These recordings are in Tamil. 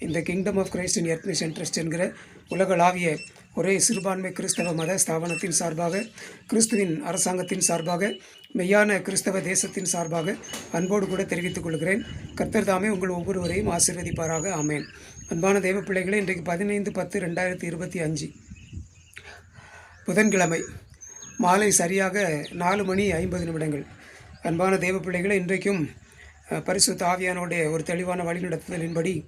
இந்த kingdom of Christ in earth mission trust என்கிற உலகளாவிய ஒரே சிறுபான்மை கிறிஸ்தவ மத ஸ்தாபனத்தின் சார்பாக கிறிஸ்துவின் அரசாங்கத்தின் சார்பாக மெய்யான கிறிஸ்தவ தேசத்தின் சார்பாக அன்போடு கூட தெரிவித்துக் கொள்கிறேன். கர்த்தர் தாமே உங்கள் ஒவ்வொருவரையும் ஆசீர்வதிப்பாராக. ஆமேன். அன்பான தேவ பிள்ளைகளே இன்றைக்கு பதினைந்து பத்து ரெண்டாயிரத்தி இருபத்தி அஞ்சு. புதன்கிழமை மாலை சரியாக நாலு மணி ஐம்பது நிமிடங்கள். அன்பான தேவ பிள்ளைகளை இன்றைக்கும் பரிசு தாவியானோடைய ஆவியானோடைய ஒரு தெளிவான வழிநடத்துதலின்படி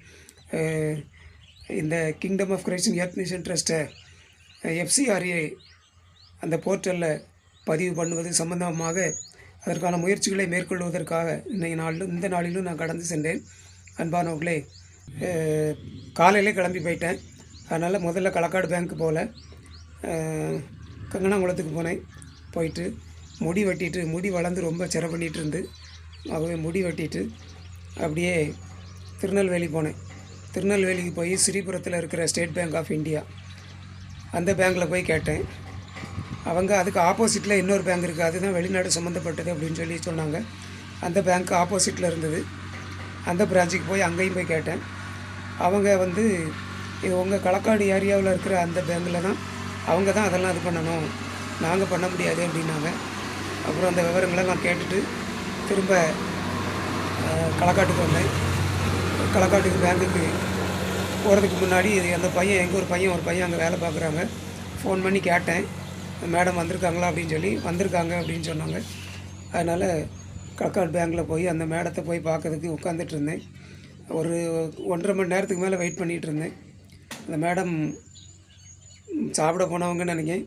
இந்த கிங்டம் ஆஃப் கிரைஸ்டின் எர்த் மிஷன் ட்ரஸ்ட்டை எஃப்சிஆர்ஏ அந்த போர்ட்டலில் பதிவு பண்ணுவது சம்பந்தமாக அதற்கான முயற்சிகளை மேற்கொள்வதற்காக இன்றைய நாளிலும் இந்த நாளிலும் நான் கடந்து சென்றேன். அன்பானவர்களே காலையிலே கிளம்பி போயிட்டேன். அதனால் முதல்ல களக்காடு பேங்க்கு போகல கங்கனாங்குளத்துக்கு போனேன். போயிட்டு முடி வெட்டிட்டு முடி வளர்ந்து ரொம்ப சிற பண்ணிகிட்டு இருந்து ஆகவே முடி வெட்டிட்டு அப்படியே திருநெல்வேலி போனேன். திருநெல்வேலிக்கு போய் ஸ்ரீபுரத்தில் இருக்கிற ஸ்டேட் பேங்க் ஆஃப் இந்தியா. அந்த பேங்க்கில் போய் கேட்டேன். அவங்க அதுக்கு ஆப்போசிட்டில் இன்னொரு பேங்க் இருக்குது அதுதான் வெளிநாடு சம்மந்தப்பட்டது அப்படின்னு சொல்லி சொன்னாங்க. அந்த பேங்க் ஆப்போசிட்டில் இருந்தது. அந்த பிரான்ச்சுக்கு போய் அங்கேயும் போய் கேட்டேன். அவங்க வந்து இது உங்கள் களக்காடு ஏரியாவில் இருக்கிற அந்த பேங்க்கில் தான் அவங்க தான் அதெல்லாம் இது பண்ணணும். நாங்கள் பண்ண முடியாது அப்படின்னாங்க. அப்புறம் அந்த விவரங்களை நான் கேட்டுட்டு திரும்ப களக்காட்டுக்கு வந்தேன். களக்காட்டுக்கு பேங்க்குக்கு போகிறதுக்கு முன்னாடி இது அந்த பையன் எங்கள் ஒரு பையன் ஒரு பையன் அங்கே வேலை பார்க்குறாங்க. ஃபோன் பண்ணி கேட்டேன். மேடம் வந்திருக்காங்களா? அப்படின்னு சொல்லி வந்திருக்காங்க அப்படின்னு சொன்னாங்க. அதனால் களக்காடு பேங்க்கில் போய் அந்த மேடத்தை போய் பார்க்கறதுக்கு உட்காந்துட்டு இருந்தேன். ஒரு ஒன்றரை மணி நேரத்துக்கு மேலே வெயிட் பண்ணிகிட்டு இருந்தேன். அந்த மேடம் சாப்பிட போனவங்கன்னு நினைக்கிறேன்.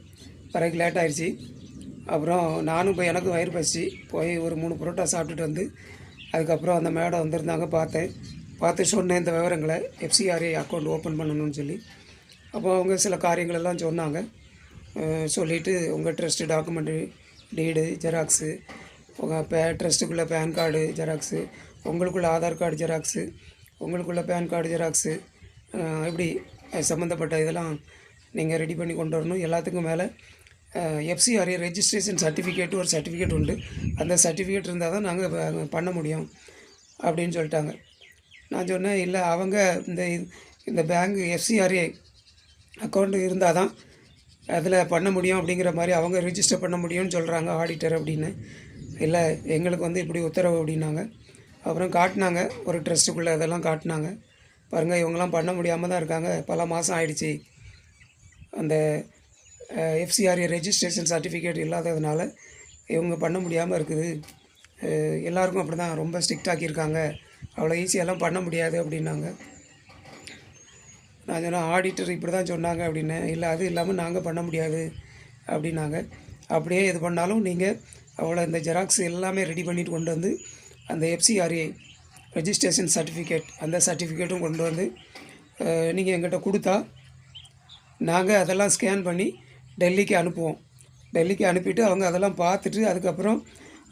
பிறகு லேட் ஆயிடுச்சு அப்புறம் நானும் போய் எனக்கும் வயிறு பசிச்சு. போய் ஒரு மூணு புரோட்டா சாப்பிட்டுட்டு வந்து அதுக்கப்புறம் அந்த மேடம் வந்திருந்தாங்க பார்த்தேன். பார்த்து சொன்னேன் இந்த விவரங்களை. எஃப்சிஆர்ஏ அக்கௌண்ட் ஓப்பன் பண்ணணும்னு சொல்லி. அப்போ அவங்க சில காரியங்களெல்லாம் சொன்னாங்க. சொல்லிவிட்டு உங்கள் ட்ரஸ்ட்டு டாக்குமெண்ட்டு டீடு ஜெராக்ஸு உங்கள் பே ட்ரஸ்ட்டுக்குள்ளே பேன் கார்டு ஜெராக்ஸு உங்களுக்குள்ள ஆதார் கார்டு ஜெராக்ஸு உங்களுக்குள்ள பேன் கார்டு ஜெராக்ஸு இப்படி சம்மந்தப்பட்ட இதெல்லாம் நீங்கள் ரெடி பண்ணி கொண்டு வரணும். எல்லாத்துக்கும் மேலே எஃப்சிஆர்ஏ ரெஜிஸ்ட்ரேஷன் சர்டிஃபிகேட்டு ஒரு சர்டிஃபிகேட் உண்டு. அந்த சர்டிஃபிகேட் இருந்தால் தான் நாங்கள் பண்ண முடியும். அப்படின்னு சொல்லிட்டாங்க. நான் சொன்னேன் இல்லை அவங்க இந்த இந்த பேங்க் எஃப்சிஆர்ஏ அக்கௌண்ட் இருந்தால் தான் அதில் பண்ண முடியும் அப்படிங்கிற மாதிரி அவங்க ரிஜிஸ்டர் பண்ண முடியும்னு சொல்கிறாங்க ஆடிட்டர் அப்படின்னு. இல்லை எங்களுக்கு வந்து இப்படி உத்தரவு அப்படின்னாங்க. அப்புறம் காட்டினாங்க ஒரு ட்ரஸ்ட்டுக்குள்ளே அதெல்லாம் காட்டினாங்க. பாருங்கள் இவங்கெல்லாம் பண்ண முடியாமல் தான் இருக்காங்க. பல மாதம் ஆயிடுச்சு. அந்த எஃப்சிஆர்ஏ ரெஜிஸ்ட்ரேஷன் சர்டிஃபிகேட் இல்லாததுனால இவங்க பண்ண முடியாமல் இருக்குது. எல்லாருக்கும் அப்படி தான் ரொம்ப ஸ்ட்ரிக்ட் ஆக்கியிருக்காங்க. அவ்வளோ ஈஸியெல்லாம் பண்ண முடியாது அப்படின்னாங்க. நான் சொன்னேன் ஆடிட்டர் இப்படி தான் சொன்னாங்க அப்படின்னு. இல்லை அது இல்லாமல் நாங்கள் பண்ண முடியாது அப்படின்னாங்க. அப்படியே இது பண்ணாலும் நீங்கள் அவ்வளோ இந்த ஜெராக்ஸ் எல்லாமே ரெடி பண்ணிட்டு கொண்டு வந்து அந்த எஃப்சிஆர்ஏ ரெஜிஸ்ட்ரேஷன் சர்டிஃபிகேட் அந்த சர்டிஃபிகேட்டும் கொண்டு வந்து நீங்கள் எங்கிட்ட கொடுத்தா நாங்கள் அதெல்லாம் ஸ்கேன் பண்ணி டெல்லிக்கு அனுப்புவோம். டெல்லிக்கு அனுப்பிட்டு அவங்க அதெல்லாம் பார்த்துட்டு அதுக்கப்புறம்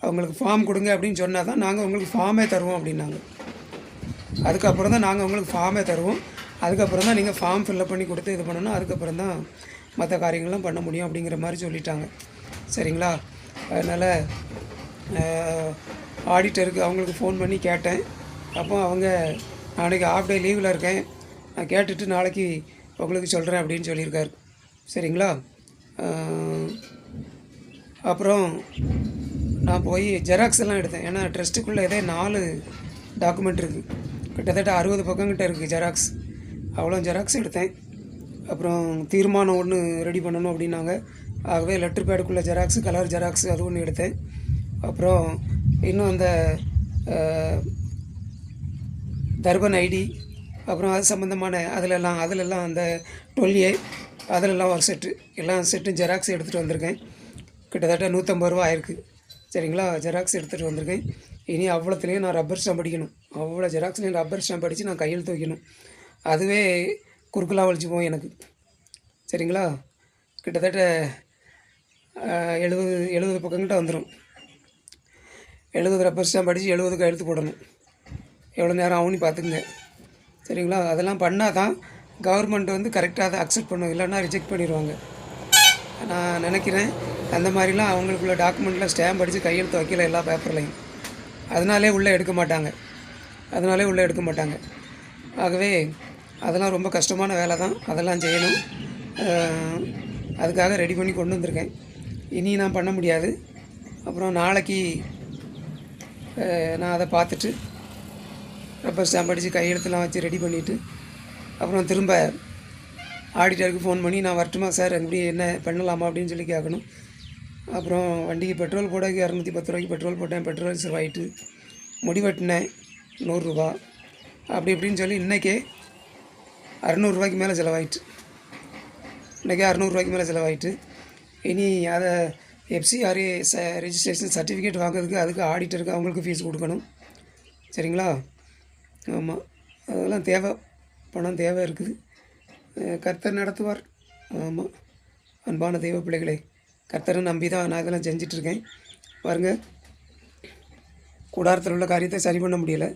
அவங்களுக்கு ஃபார்ம் கொடுங்க அப்படின்னு சொன்னால் தான் நாங்கள் உங்களுக்கு ஃபார்மே தருவோம் அப்படின்னாங்க. அதுக்கப்புறம் தான் நாங்கள் உங்களுக்கு ஃபார்மே தருவோம். அதுக்கப்புறம் தான் நீங்கள் ஃபார்ம் ஃபில்லப் பண்ணி கொடுத்து இது பண்ணணும். அதுக்கப்புறம் தான் மற்ற காரியங்கள்லாம் பண்ண முடியும் அப்படிங்கிற மாதிரி சொல்லிட்டாங்க. சரிங்களா? அதனால் ஆடிட்டருக்கு அவங்களுக்கு ஃபோன் பண்ணி கேட்டேன். அப்போ அவங்க நாளைக்கு ஆஃப் டே லீவில் இருக்கேன். நான் கேட்டுட்டு நாளைக்கு உங்களுக்கு சொல்கிறேன் அப்படின்னு சொல்லியிருக்காரு. சரிங்களா? அப்புறம் நான் போய் ஜெராக்ஸ் எல்லாம் எடுத்தேன். ஏன்னா ட்ரஸ்ட்டுக்குள்ளே இதே நாலு டாக்குமெண்ட் இருக்குது கிட்டத்தட்ட அறுபது பக்கங்கிட்ட இருக்குது ஜெராக்ஸ் அவ்வளோ ஜெராக்ஸ் எடுத்தேன். அப்புறம் தீர்மானம் ஒன்று ரெடி பண்ணணும் அப்படின்னாங்க. ஆகவே லெட்டர் பேடுக்குள்ளே ஜெராக்ஸு கலர் ஜெராக்ஸு அது ஒன்று எடுத்தேன். அப்புறம் இன்னும் அந்த தர்பன் ஐடி அப்புறம் அது சம்மந்தமான அதிலெல்லாம் அதிலெல்லாம் அந்த டுவெல் ஏ அதிலெல்லாம் ஒரு செட்டு எல்லாம் செட்டும் ஜெராக்ஸ் எடுத்துகிட்டு வந்திருக்கேன். கிட்டத்தட்ட நூற்றம்பது ரூபா ஆயிருக்கு. சரிங்களா? ஜெராக்ஸ் எடுத்துகிட்டு வந்திருக்கேன். இனி அவ்வளோத்துலேயும் நான் ரப்பர் ஸ்டாம்ப் அடிக்கணும். அவ்வளோ ஜெராக்ஸ்லேயும் ரப்பர் ஸ்டாம்ப் அடித்து நான் கையெழுத்து வைக்கணும். அதுவே குறுக்கலாக வலிச்சுப்போம் போகும் எனக்கு. சரிங்களா? கிட்டத்தட்ட எழுபது எழுபது பக்கங்கிட்ட வந்துடும் எழுபது ரப்பர் ஸ்டாம்ப் அடித்து எழுபதுக்கு எடுத்து போடணும். எவ்வளோ நேரம் ஆகும்னு பார்த்துக்குங்க. சரிங்களா? அதெல்லாம் பண்ணால் தான் கவர்மெண்ட் வந்து கரெக்டாக அதை அக்செப்ட் பண்ணும். இல்லைன்னா ரிஜெக்ட் பண்ணிடுவாங்க. நான் நினைக்கிறேன் அந்த மாதிரிலாம் அவங்களுக்குள்ள டாக்குமெண்ட்லாம் ஸ்டாம்ப் அடித்து கையெழுத்து வைக்கல எல்லா பேப்பர்லையும். அதனாலே உள்ளே எடுக்க மாட்டாங்க. அதனாலே உள்ளே எடுக்க மாட்டாங்க. ஆகவே அதெல்லாம் ரொம்ப கஷ்டமான வேலை தான். அதெல்லாம் செய்யணும். அதுக்காக ரெடி பண்ணி கொண்டு வந்திருக்கேன். இனி நான் பண்ண முடியாது. அப்புறம் நாளைக்கு நான் அதை பார்த்துட்டு ரப்பர் ஸ்டாம்ப் அடித்து கையெழுத்துலாம் வச்சு ரெடி பண்ணிவிட்டு அப்புறம் திரும்ப ஆடிட்டருக்கு ஃபோன் பண்ணி நான் வரட்டுமா சார் எப்படி என்ன பண்ணலாமா அப்படின்னு சொல்லி கேட்கணும். அப்புறம் வண்டிக்கு பெட்ரோல் போட இரநூத்தி பத்து ரூபாய்க்கு பெட்ரோல் போட்டேன். பெட்ரோல் செலவாயிட்டு முடி வெட்டினேன். நூறுரூவா அப்படி இப்படின்னு சொல்லி இன்றைக்கே அறநூறுரூவாய்க்கு மேலே செலவாயிட்டு. இன்றைக்கே அறநூறுரூவாய்க்கு மேலே செலவாயிட்டு. இனி அதை எஃப்சிஆர்ஏ ச ரெஜிஸ்ட்ரேஷன் சர்டிஃபிகேட் வாங்குறதுக்கு அதுக்கு ஆடிட்டருக்கு அவங்களுக்கு ஃபீஸ் கொடுக்கணும். சரிங்களா? ஆமாம் அதெல்லாம் தேவை. பணம் தேவை இருக்குது. கர்த்தர் நடத்துவார். ஆமாம் அன்பான தெய்வ பிள்ளைகளே. கர்த்தரை நம்பி தான் நான் இதெல்லாம் செஞ்சிட்ருக்கேன். பாருங்க. கூடாரத்தில் உள்ள காரியத்தை சரி பண்ண முடியல.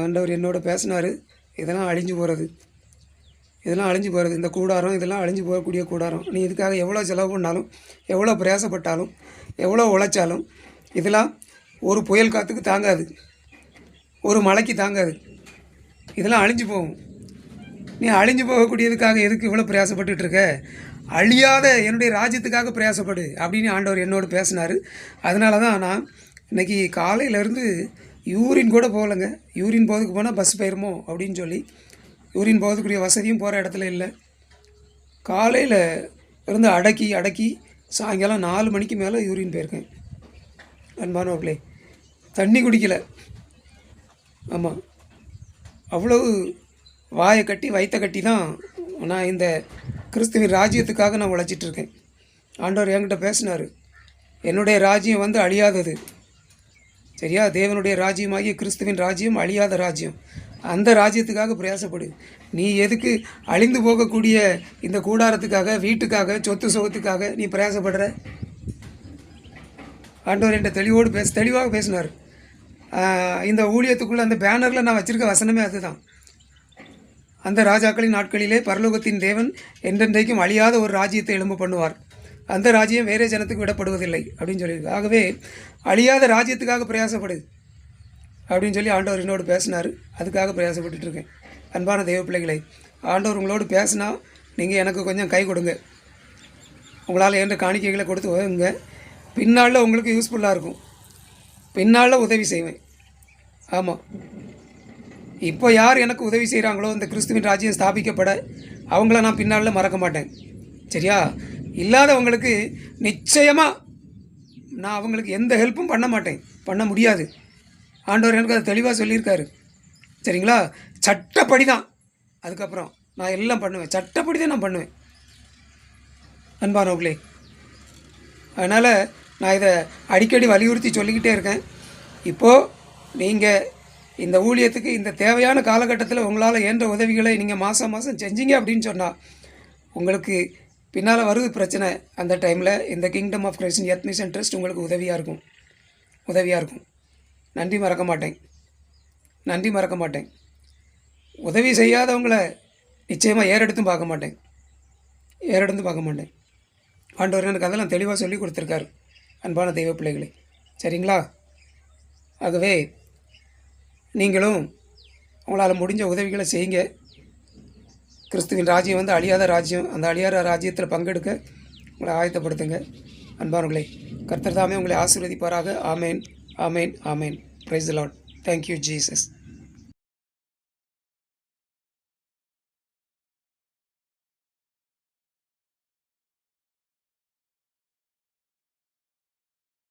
ஆண்டவர் என்னோட பேசினார். இதெல்லாம் அழிஞ்சு போகிறது இதெல்லாம் அழிஞ்சு போகிறது இந்த கூடாரம் இதெல்லாம் அழிஞ்சு போகக்கூடிய கூடாரம். நீ இதுக்காக எவ்வளோ செலவு பண்ணாலும் எவ்வளோ பிரயாசப்பட்டாலும் எவ்வளோ உழைச்சாலும் இதெல்லாம் ஒரு புயல் காற்றுக்கு தாங்காது. ஒரு மழைக்கு தாங்காது. இதெல்லாம் அழிஞ்சு போகும். நீ அழிஞ்சு போகக்கூடியதுக்காக எதுக்கு இவ்வளோ பிரயாசப்பட்டுருக்க அழியாத என்னுடைய ராஜ்யத்துக்காக பிரயாசப்படு அப்படின்னு ஆண்டவர் என்னோடு பேசினார். அதனால தான் நான் இன்னைக்கு காலையிலேருந்து யூரின் கூட போகலைங்க. யூரின் போகிறதுக்கு போனால் பஸ் போயிருமோ அப்படின்னு சொல்லி யூரின் போகிறதுக்குரிய வசதியும் போகிற இடத்துல இல்லை. காலையில் இருந்து அடக்கி அடக்கி சாயங்காலம் நாலு மணிக்கு மேலே யூரின் போயிருக்கேன். அன்பானவர்களே தண்ணி குடிக்கலை. ஆமாம் அவ்வளவு வாயை கட்டி வயிற்ற கட்டி தான் நான் இந்த கிறிஸ்துவின் ராஜ்யத்துக்காக நான் உழைச்சிட்டு இருக்கேன் ஆண்டவர் என்கிட்ட பேசினார். என்னுடைய ராஜ்யம் வந்து அழியாதது. சரியா? தேவனுடைய ராஜ்யமாகிய கிறிஸ்துவின் ராஜ்யம் அழியாத ராஜ்யம். அந்த ராஜ்யத்துக்காக பிரயாசப்படு. நீ எதுக்கு அழிந்து போகக்கூடிய இந்த கூடாரத்துக்காக வீட்டுக்காக சொத்து சுகத்துக்காக நீ பிரயாசப்படுற? ஆண்டவர் என்கிட்ட தெளிவோடு பேச தெளிவாக பேசினார். இந்த ஊழியத்துக்குள்ளே அந்த பேனரில் நான் வச்சுருக்க வசனமே அதுதான். அந்த ராஜாக்களின் நாட்களிலே பரலோகத்தின் தேவன் என்றென்றைக்கும் அழியாத ஒரு ராஜ்யத்தை எழும்ப பண்ணுவார். அந்த ராஜ்யம் வேறே ஜனத்துக்கு விடப்படுவதில்லை அப்படின்னு சொல்லியிருக்கு. ஆகவே அழியாத ராஜ்யத்துக்காக பிரயாசப்படு அப்படின்னு சொல்லி ஆண்டவர் என்னோடு பேசினார். அதுக்காக பிரயாசப்பட்டுருக்கேன் அன்பான தெய்வ பிள்ளைகளை ஆண்டவர் உங்களோடு பேசினா நீங்கள் எனக்கு கொஞ்சம் கை கொடுங்க. உங்களால் என்ற காணிக்கைகளை கொடுத்து உதவுங்க பின்னால் உங்களுக்கு யூஸ்ஃபுல்லாக இருக்கும். பின்னால் உதவி செய்வேன். ஆமாம் இப்போ யார் எனக்கு உதவி செய்கிறாங்களோ இந்த கிறிஸ்துவின் ராஜ்யம் ஸ்தாபிக்கப்பட அவங்கள நான் பின்னால் மறக்க மாட்டேன். சரியா? இல்லாதவங்களுக்கு நிச்சயமாக நான் அவங்களுக்கு எந்த ஹெல்ப்பும் பண்ண மாட்டேன். பண்ண முடியாது. ஆண்டவர் எனக்கு அதை தெளிவாக சொல்லியிருக்காரு. சரிங்களா? சட்டப்படி தான். அதுக்கப்புறம் நான் எல்லாம் பண்ணுவேன். சட்டப்படி தான் நான் பண்ணுவேன். அன்பானவர்களே அதனால் நான் இதை அடிக்கடி வலியுறுத்தி சொல்லிக்கிட்டே இருக்கேன். இப்போது நீங்கள் இந்த ஊழியத்துக்கு இந்த தேவையான காலகட்டத்தில் உங்களால் ஏன்ற உதவிகளை நீங்கள் மாதம் மாதம் செஞ்சீங்க அப்படின்னு சொன்னால் உங்களுக்கு பின்னால் வருது பிரச்சனை. அந்த டைமில் இந்த கிங்டம் ஆஃப் கிரைஸ்டன் எத் மிஷன் ட்ரஸ்ட் உங்களுக்கு உதவியாக இருக்கும். உதவியாக இருக்கும். நன்றி மறக்க மாட்டேன். நன்றி மறக்க மாட்டேன். உதவி செய்யாதவங்கள நிச்சயமாக ஏறெடுத்தும் பார்க்க மாட்டேன். ஏறெடுத்தும் பார்க்க மாட்டேன். ஆண்டவர் எனக்கு அதெல்லாம் தெளிவாக சொல்லி கொடுத்துருக்காரு. அன்பான தெய்வ பிள்ளைகளை. சரிங்களா? ஆகவே நீங்களும் உங்களால் முடிஞ்ச உதவிகளை செய்யுங்க. கிறிஸ்துவின் ராஜ்யம் வந்து அழியாத ராஜ்யம். அந்த அழியாத ராஜ்யத்தில் பங்கெடுக்க உங்களை ஆயத்தப்படுத்துங்க. அன்பானவர்களே கர்த்தர் தாமே உங்களை ஆசீர்வதிப்பாராக. ஆமேன் ஆமேன் ஆமேன். Praise Lord thank you Jesus